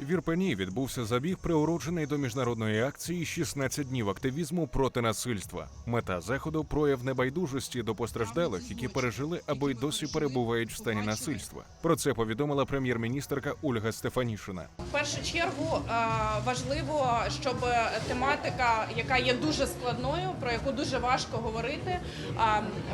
В Ірпені відбувся забіг, приурочений до міжнародної акції «16 днів активізму проти насильства. Мета заходу прояв небайдужості до постраждалих, які пережили або й досі перебувають в стані насильства. Про це повідомила прем'єр-міністерка Ольга Стефанішина. В першу чергу е, важливо, щоб тематика, яка є дуже складною, про яку дуже важко говорити,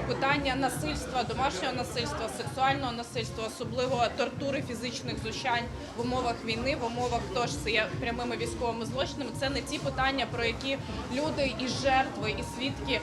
питання насильства, домашнього насильства, сексуального насильства, особливо тортури фізичних знущань в умовах війни, в умовах тож це є прямими військовими злочинами. Це не ті питання, про які люди і жертви, і свідки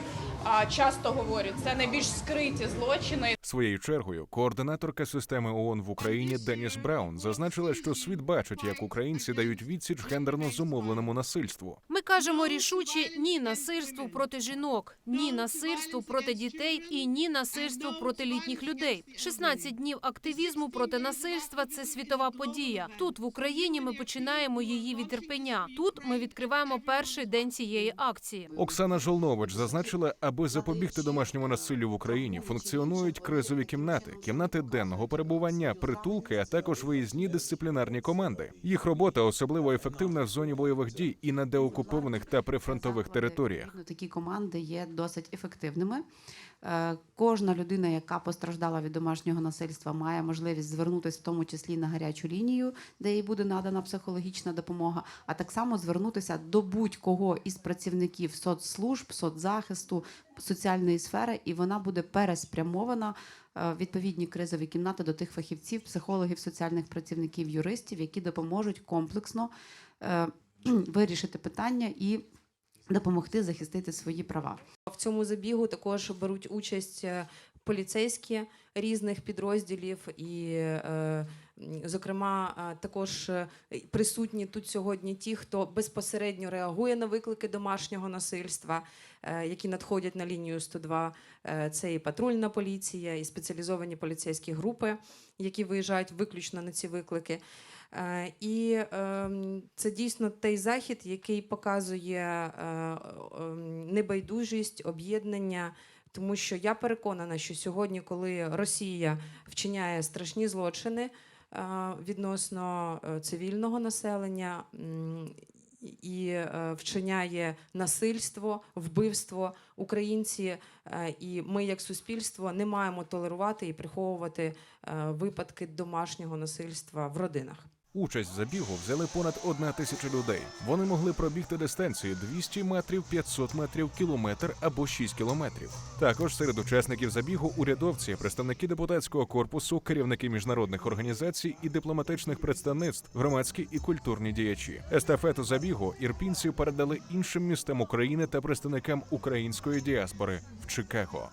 часто говорять. Це найбільш скриті злочини. Своєю чергою координаторка системи ООН в Україні Деніс Браун зазначила, що світ бачить, як українці дають відсіч гендерно зумовленому насильству. Ми кажемо рішуче ні насильству проти жінок, ні насильству проти дітей і ні насильству проти літніх людей. 16 днів активізму проти насильства це світова подія. Тут в Україні ми починаємо її від Ірпеня. Тут ми відкриваємо перший день цієї акції. Оксана Жолнович зазначила, аби запобігти домашньому насиллю в Україні, функціонують кризові кімнати, кімнати денного перебування, притулки, а також виїзні дисциплінарні команди. Їх робота особливо ефективна в зоні бойових дій і на деокупованих та прифронтових територіях. Такі команди є досить ефективними. Е, Кожна людина, яка постраждала від домашнього насильства, має можливість звернутися в тому числі на гарячу лінію, де їй буде надана психологічна допомога, а так само звернутися до будь-кого із працівників соцслужб, соцзахисту, соціальної сфери, і вона буде переспрямована е, відповідні кризові кімнати до тих фахівців, психологів, соціальних працівників, юристів, які допоможуть комплексно е, вирішити питання і допомогти захистити свої права. В цьому забігу також беруть участь е, поліцейські різних підрозділів, і, е, зокрема, також е, присутні тут сьогодні ті, хто безпосередньо реагує на виклики домашнього насильства, е, які надходять на лінію 102. Е, Це і патрульна поліція, і спеціалізовані поліцейські групи, які виїжджають виключно на ці виклики. І ем, це дійсно той захід, який показує ем, небайдужість, об'єднання. Тому що я переконана, що сьогодні, коли Росія вчиняє страшні злочини відносно е, цивільного населення і е, вчиняє насильство, вбивство, українці е, і ми, як суспільство, не маємо толерувати і приховувати е, випадки домашнього насильства в родинах. Участь в забігу взяли понад одна тисяча людей. Вони могли пробігти дистанцію 200 метрів, 500 метрів, кілометр або 6 кілометрів. Також серед учасників забігу урядовці, представники депутатського корпусу, керівники міжнародних організацій і дипломатичних представництв, громадські і культурні діячі. Естафету забігу ірпінці передали іншим містам України та представникам української діаспори в Чикаго.